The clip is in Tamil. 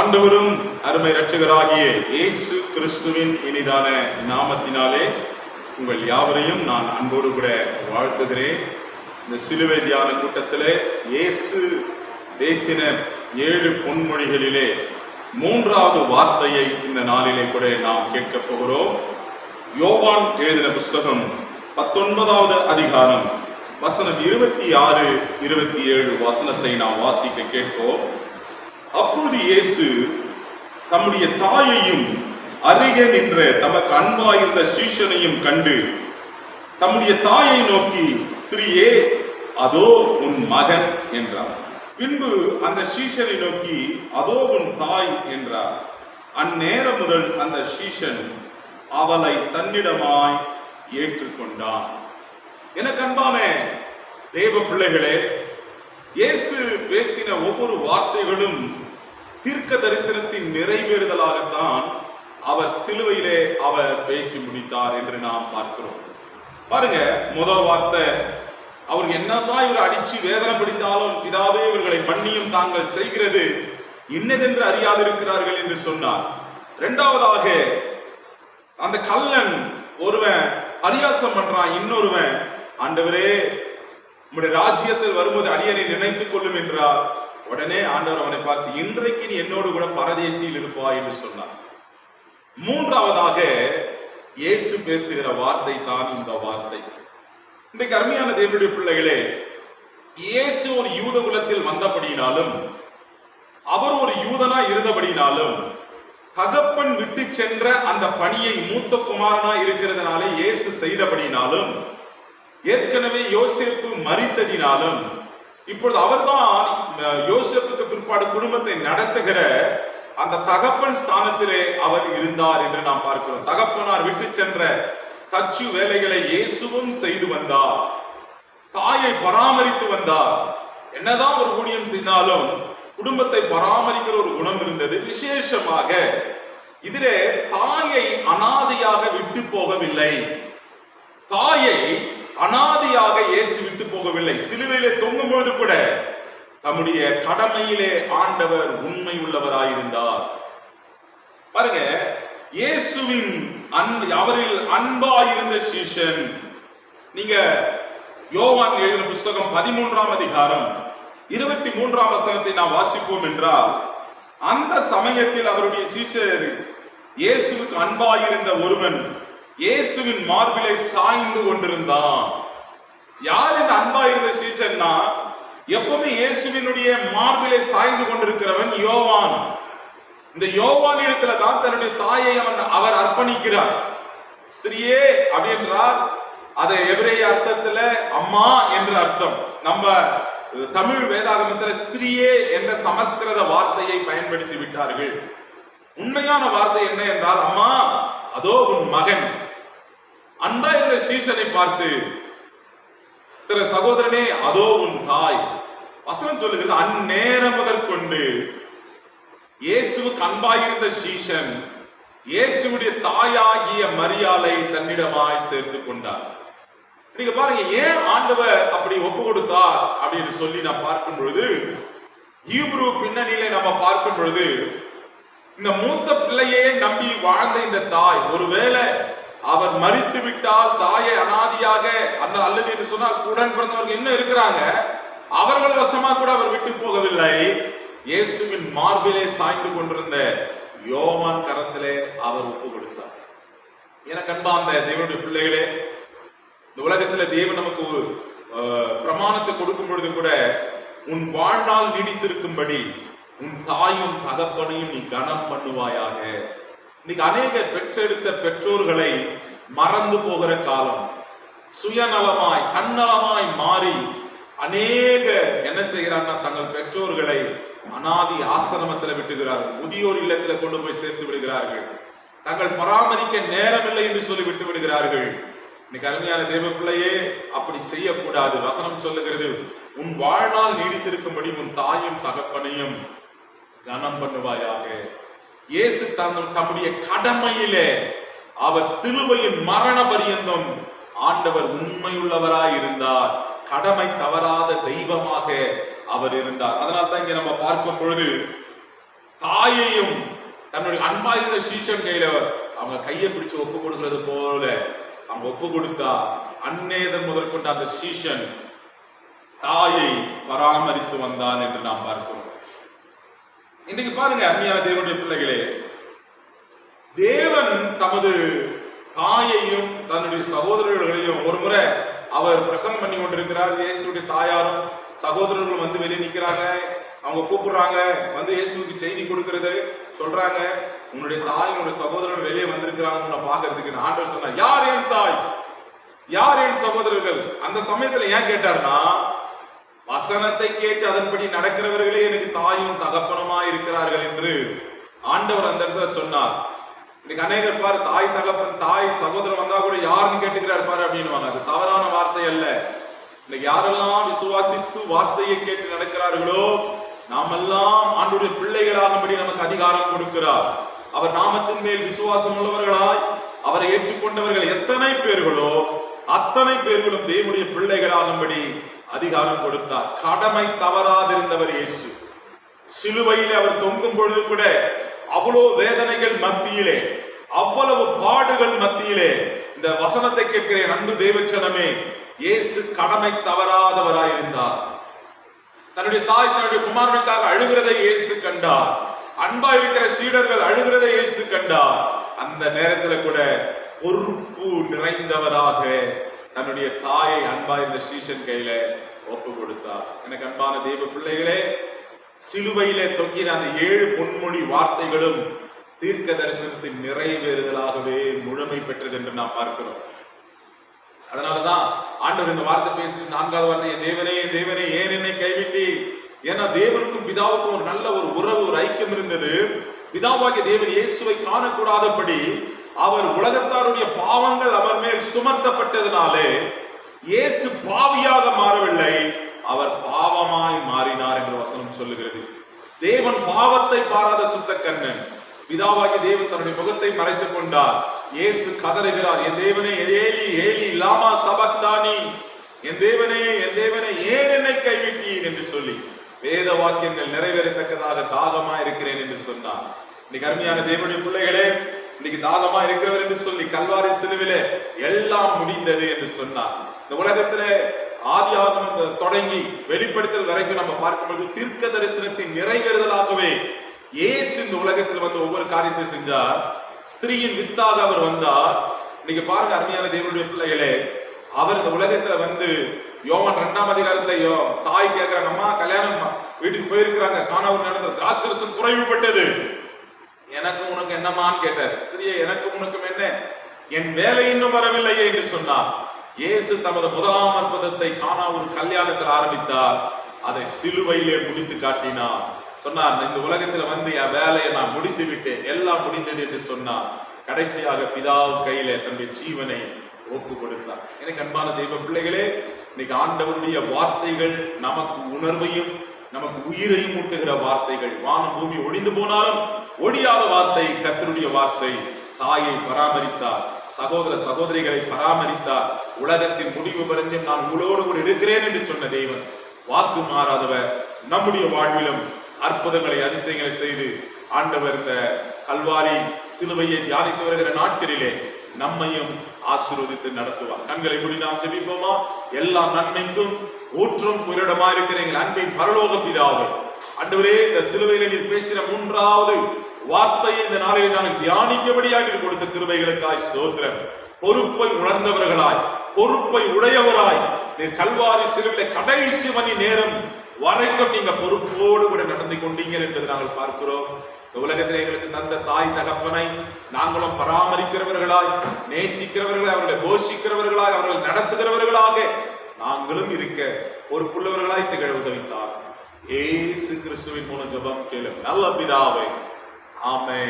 ஆண்டவரும் அருமை ரட்சகராகிய இயேசு கிறிஸ்துவின் இனிதான நாமத்தினாலே உங்கள் யாவரையும் நான் அன்போடு கூட வாழ்த்துகிறேன். இந்த சிலுவை தியான கூட்டத்திலே இயேசு பேசின ஏழு பொன்மொழிகளிலே மூன்றாவது வார்த்தையை இந்த நாளிலே கூட நாம் கேட்கப் போகிறோம். யோவான் எழுதின புஸ்தகம் பத்தொன்பதாவது அதிகாரம் வசனம் இருபத்தி ஆறு இருபத்தி ஏழு வசனத்தை நாம் வாசிக்க கேட்போம். அப்பொழுது இயேசு தம்முடைய தாயையும் அருகே நின்ற தமக்கு அன்பாயிருந்த சீஷனையும் கண்டு தம்முடைய தாயை நோக்கி ஸ்திரீயே அதோ உன் மகன் என்றார். பின்பு அந்த சீஷனை நோக்கி அதோ உன் தாய் என்றார். அந்நேரம் முதல் அந்த சீஷன் அவளை தன்னிடமாய் ஏற்றுக்கொண்டான். எனக்கு அன்பான தேவ பிள்ளைகளே இயேசு பேசின ஒவ்வொரு வார்த்தைகளும் தீர்க்க தரிசனத்தின் நிறைவேறுதலாகத்தான் அவர் சிலுவையிலே அவர் பேசி முடித்தார் என்று நாம் பார்க்கிறோம். பாருங்க முதல் வார்த்தை. அவர் என்னதான் இவர் அடிச்சு வேதனைப்படுத்தாலும் பிதாவே இவர்களை மன்னியும் தாங்கள் செய்கிறது. இன்னதென்று அறியாதிருக்கிறார்கள் என்று சொன்னார். இரண்டாவதாக அந்த கல்லன் ஒருவன் பரியாசம் பண்றான் இன்னொருவன் ஆண்டவரே உங்களுடைய ராஜ்யத்தில் வரும்போது அடியனை நினைத்துக் கொள்ளும் என்றார் உடனே ஆண்டவர் அவனை பார்த்து இன்றைக்கு நீ என்னோடு கூட பரதேசியில் இருப்பா என்று சொன்னார். மூன்றாவதாக இயேசு பேசுகிற வார்த்தை தான் இந்த வார்த்தை. இன்றைக்கு அருமையான தேவனுடைய பிள்ளைகளே இயேசு ஒரு யூத குலத்தில் வந்தபடியினாலும் அவர் ஒரு யூதனா இருந்தபடினாலும் தகப்பன் விட்டு சென்ற அந்த பணியை மூத்த குமாரனா இருக்கிறதுனாலே இயேசு செய்தபடினாலும் ஏற்கனவே யோசேப்பு மறித்ததினாலும் இப்பொழுது அவர்தான் யோசேப்புக்கு பிற்பாடு குடும்பத்தை நடத்துகிற அந்த தகப்பன் ஸ்தானத்திலே அவர் இருந்தார் என்று நாம் பார்க்கிறோம். தகப்பனார் விட்டு சென்ற தச்சு வேலைகளை இயேசுவும் செய்து வந்தார். தாயை பராமரித்து வந்தார். என்னதான் ஒரு ஊழியம் செய்தாலும் குடும்பத்தை பராமரிக்கிற ஒரு குணம் இருந்தது. விசேஷமாக இதிலே தாயை அனாதையாக விட்டு போகவில்லை. தாயை அனாதியாக இயேசு விட்டு போகவில்லை. சிலுவையிலே தொங்கும் பொழுது கூட தம்முடைய கடமையிலே ஆண்டவர் உண்மை உள்ளவராயிருந்தார். பாருங்க இயேசுவின் அன்பு அவரில் அன்பாயிருந்த சீஷன் நீங்க யோவான் எழுதின புஸ்தகம் பதிமூன்றாம் அதிகாரம் இருபத்தி மூன்றாம் வசனத்தை நாம் வாசிப்போம் என்றால் அந்த சமயத்தில் அவருடைய சீஷர் இயேசுவுக்கு அன்பாயிருந்த ஒருவன் இயேசுவின் மார்பிலை சாய்ந்து கொண்டிருந்தான். யார் இந்த அன்பாயிருந்த சீசன்னா எப்பவுமே இயேசுவினுடைய மார்பிலை சாய்ந்து கொண்டிருக்கிறவன் யோவான். இந்த யோவான் இடத்துல தான் தன்னுடைய தாயை அவன் அவர் அர்ப்பணிக்கிறார். ஸ்திரியே அப்படின்றார். அதை எவரே அர்த்தத்துல அம்மா என்று அர்த்தம். நம்ம தமிழ் வேதாகமத்துல ஸ்திரியே என்ற சமஸ்கிருத வார்த்தையை பயன்படுத்தி விட்டார்கள். உண்மையான வார்த்தை என்ன என்றால் அம்மா அதோ உன் மகன். அன்பா இருந்த சீசனை பார்த்து திரு சகோதரனே அதோ உன் தாய். வசனம் சொல்லுகிறது அந்நேரம் முதற்கொண்டு இயேசுவுக்கு அன்பாயிருந்த சீசன் இயேசுவுடைய தாயாகிய மரியாதை தன்னிடமாய் சேர்த்து கொண்டார். நீங்க பாருங்க ஏன் ஆண்டவர் அப்படி ஒப்பு கொடுத்தார்? அப்படின்னு சொல்லி நான் பார்க்கும் பொழுது ஹீப்ரூ பின்னணியில நம்ம பார்க்கும் பொழுது இந்த மூத்த பிள்ளையே நம்பி வாழ்ந்த இந்த தாய் ஒருவேளை மறித்து விட்டால் தாயை அனாதியாக அந்த அல்லது என்று சொன்னால் உடன் பிறந்தவர்கள் இன்னும் இருக்கிறாங்க? அவர்கள் வசமா கூட அவர் விட்டு போகவில்லை. இயேசுவின் மார்பிலே சாய்ந்து கொண்டிருந்த யோவான் கரத்திலே அவர் ஒப்பு கொடுத்தார். எனக்கு அன்பா அந்த தேவனுடைய பிள்ளைகளே இந்த உலகத்துல தேவன் நமக்கு ஒரு பிரமாணத்தை கொடுக்கும் பொழுது கூட உன் வாழ்நாள் நீடித்திருக்கும்படி உன் தாயும் தகப்பனையும் நீ கனம் பண்ணுவாயாக. இன்னைக்கு அநேக பெற்றெடுத்த பெற்றோர்களை மறந்து போகிற காலம். சுயநலமாய் தன்னலமாய் மாறி அநேக என்ன செய்கிறான்னா தங்கள் பெற்றோர்களை அனாதி ஆசிரமத்தில் விட்டுகிறார்கள். முதியோர் இல்லத்தில் கொண்டு போய் சேர்த்து விடுகிறார்கள். தங்கள் பராமரிக்க நேரமில்லை என்று சொல்லி விட்டு விடுகிறார்கள். இன்னைக்கு அருமையான தேவ பிள்ளையே அப்படி செய்யக்கூடாது. வசனம் சொல்லுகிறது உன் வாழ்நாள் நீடித்திருக்கும்படி உன் தாயும் தகப்பனையும் கனம் பண்ணுவாயாக. இயேசு தங்கள் தம்முடைய கடமையிலே அவர் சிலுவையின் மரண பரியந்தம். ஆண்டவர் உண்மையுள்ளவராய் இருந்தார். கடமை தவறாத தெய்வமாக அவர் இருந்தார். அதனால தான் இங்க நம்ம பார்க்கும் பொழுது தாயையும் தன்னுடைய அன்பாயிருந்த சீசன் கையில அவங்க கையை பிடிச்சு ஒப்பு கொடுக்கிறது போல அவங்க ஒப்பு கொடுத்தா அந்நேதம் முதற்கொண்ட அந்த சீசன் தாயை பராமரித்து வந்தான் என்று நாம் பார்க்கிறோம். இன்னைக்கு பாருங்க அந்நியான தேவனுடைய பிள்ளைகளே தேவன் தமது தாயையும் தன்னுடைய சகோதரர்களையும் ஒரு முறை அவர் பிரசங்கம் பண்ணி கொண்டிருக்கிறார். இயேசுடைய தாயாரும் சகோதரர்களும் வந்து வெளியே நிற்கிறாங்க. அவங்க கூப்பிடுறாங்க. வந்து இயேசுவுக்கு செய்தி கொடுக்கறது. சொல்றாங்க உன்னுடைய தாய் உன்னுடைய சகோதரர்கள் வெளியே வந்திருக்கிறாங்க. உன்னை பாக்குறதுக்கு ஆண்டவர் சொன்னார். யார் என் தாய்? யார் என் சகோதரர்கள்? அந்த சமயத்துல ஏன் கேட்டார்னா வசனத்தை கேட்டு அதன்படி நடக்கிறவர்களே எனக்கு தாயும் தகப்பனமா இருக்கிறார்கள் என்று ஆண்டவர் அந்த இடத்துல சொன்னார். இன்னைக்கு அநேகர் பாரு தாய் தகப்பன் தாய் சகோதரன் வந்தா கூட யாருன்னு கேட்டுக்கிறார் பாரு அப்படின்னு அது தவறான வார்த்தை அல்ல. இன்னைக்கு யாரெல்லாம் விசுவாசித்து வார்த்தையை கேட்டு நடக்கிறார்களோ நாமெல்லாம் ஆண்டுடைய பிள்ளைகளாகும்படி நமக்கு அதிகாரம் கொடுக்கிறார். அவர் நாமத்தின் மேல் விசுவாசம் உள்ளவர்களாய் அவரை ஏற்றுக்கொண்டவர்கள் எத்தனை பேர்களோ அத்தனை பேர்களும் தேவனுடைய பிள்ளைகளாகும்படி அதிகாரம் கொடுத்தார். கடமை தவறாதிருந்தவர் இயேசு. சிலுவையிலே அவர் தொங்கும் பொழுது கூட அவ்வளவு வேதனைகள் மத்தியிலே அவ்வளவு பாடுகள் மத்தியிலே இந்த வசனத்தை கேட்கிற அன்பு தேவச்சனமே இயேசு கடமை தவறாதவராயிருந்தார். தன்னுடைய தாய் தன்னுடைய குமாரனுக்காக அழுகிறதை இயேசு கண்டார். அன்பா இருக்கிற சீடர்கள் அழுகிறதை இயேசு கண்டார். அந்த நேரத்துல கூட பொறுப்பு நிறைந்தவராக தன்னுடைய தாயை அன்பா இந்த சீசன் கையில ஒப்பு கொடுத்தார். எனக்கு அன்பான தெய்வ பிள்ளைகளே சிலுவையிலே தொங்கின அந்த ஏழு பொன்மொழி வார்த்தைகளும் தீர்க்க தரிசனத்தின் நிறைவேறுதலாகவே முழுமை பெற்றது என்று நாம் பார்க்கிறோம். அதனாலதான் ஆண்டவர் இந்த வார்த்தை பேசி நான்காவது வார்த்தை என் தேவனே என் தேவனே ஏன் என்னை கைவிட்டி? ஏன்னா தேவனுக்கும் பிதாவுக்கும் ஒரு நல்ல ஒரு உறவு ஒரு ஐக்கியம் இருந்தது. பிதாவாகிய தேவன் இயேசுவை காணக்கூடாதபடி அவர் உலகத்தாருடைய பாவங்கள் அவர் மேல் சுமர்த்தப்பட்டதினாலே இயேசு பாவியாக மாறவில்லை அவர் பாவமாய் மாறினார் என்று வசனம் சொல்லுகிறது தேவன் பாவத்தை பாராத சுத்த கண்ணன் பிதாவாகி தேவன் தன்னுடைய முகத்தை மறைத்துக் கொண்டார். இயேசு கதறுகிறார் என் தேவனே ஏலி ஏலி லாமா சபக்தானி. என் தேவனே என் தேவனே ஏன் என்னை கைவிட்டீர்? என்று சொல்லி வேத வாக்கியங்கள் நிறைவேறத்தக்கதாக தாகமா இருக்கிறேன் என்று சொன்னார். இன்னைக்கு அருமையான தேவனுடைய பிள்ளைகளே இன்னைக்கு தாகமா இருக்கிறவர் என்று சொல்லி கல்வாரி சிலுவிலே எல்லாம் முடிந்தது என்று சொன்னார். இந்த உலகத்திலே ஆதி ஆகமம் தொடங்கி வெளிப்படுத்தல் வரைக்கும் நம்ம பார்க்கும்போது தீர்க்க தரிசனத்தின் நிறைவேறுதலாகவே இயேசு இந்த உலகத்தில் வந்து ஒவ்வொரு காரியத்தை செஞ்சார். ஸ்திரீயின் வித்தாக அவர் வந்தார். நீங்க பாருங்க அருமையான தேவனுடைய பிள்ளைகளே அவர் இந்த உலகத்துல வந்து யோவான் ரெண்டாம் அதிகாரத்துல யோ தாய் கேட்கிறாங்க அம்மா கல்யாணம் வீட்டுக்கு போயிருக்கிறாங்க. காணாவூர் நடந்த திராட்சரசம் குறைவுபட்டது. எனக்கு உனக்கு என்னமான்னு கேட்டார். ஸ்திரியே எனக்கு உனக்கும் என்ன? என் வேலை இன்னும் வரவில்லையே என்று சொன்னார். இயேசு தமது முதலாம் அற்புதத்தை காணாவூர் கல்யாணத்தில் ஆரம்பித்தார். அதை சிலுவையிலே முடித்து காட்டினார். சொன்னார் இந்த உலகத்தில் வந்து என் வேலையை நான் முடித்து விட்டேன். எல்லாம் முடிந்தது என்று சொன்னார். கடைசியாக பிதாவு கையில தன்னுடைய ஜீவனை ஒப்பு கொடுத்தார் எனக்கு அன்பான தெய்வ பிள்ளைகளே இன்னைக்கு ஆண்டவருடைய வார்த்தைகள் நமக்கு உணர்வையும் நமக்கு உயிரையும் ஊட்டுகிற வார்த்தைகள். வான பூமி ஒடிந்து போனாலும் ஒடியாத வார்த்தை கத்தருடைய வார்த்தை. தாயை பராமரித்தார் சகோதர சகோதரிகளை பராமரித்தார். உலகத்தின் முடிவு பரிந்தும் நான் உங்களோடு கூட இருக்கிறேன் என்று சொன்ன தெய்வன் வாக்கு மாறாதவர் நம்முடைய வாழ்விலும் அற்புதங்களை அதிசயங்களை செய்து ஆண்டவர் இந்த கல்வாரி சிலுவையை தியானித்து வருகிற நாட்களிலே நம்மையும் ஆசீர்வதித்து நடத்துவார். கண்களை முடி நாம் செபிப்போமா எல்லா நன்மைக்கும் ஊற்றும் புரிடமா இருக்கிற எங்கள் அன்பின் பரலோக பிதாவை. அன்றுவரே இந்த சிலுவையில நீர் பேசின மூன்றாவது வார்த்தையை இந்த நாளில் நாங்கள் தியானிக்கபடியாக கொடுத்த கிருபைகளுக்காய் சோத்திரம் பொறுப்பை உணர்ந்தவர்களாய் பொறுப்பை உடையவராய். நீர் கல்வாரி சிலுவில கடைசி மணி நேரம் வரைக்கும் நீங்க பொறுப்போடு கூட நடந்து கொண்டீங்க என்பதை நாங்கள் பார்க்கிறோம். உலகத்தில் எங்களுக்கு தந்த தாய் தகப்பனை நாங்களும் பராமரிக்கிறவர்களாய் நேசிக்கிறவர்களாய் அவர்களை போஷிக்கிறவர்களாய் அவர்களை நடத்துகிறவர்களாக நாங்களும் இருக்க பொறுப்புள்ளவர்களாய் திகழ உதவித்தார். ஏசு கிறிஸ்துவின் மூலம் ஜபம் கேளு நல்ல பிதாவை. ஆமே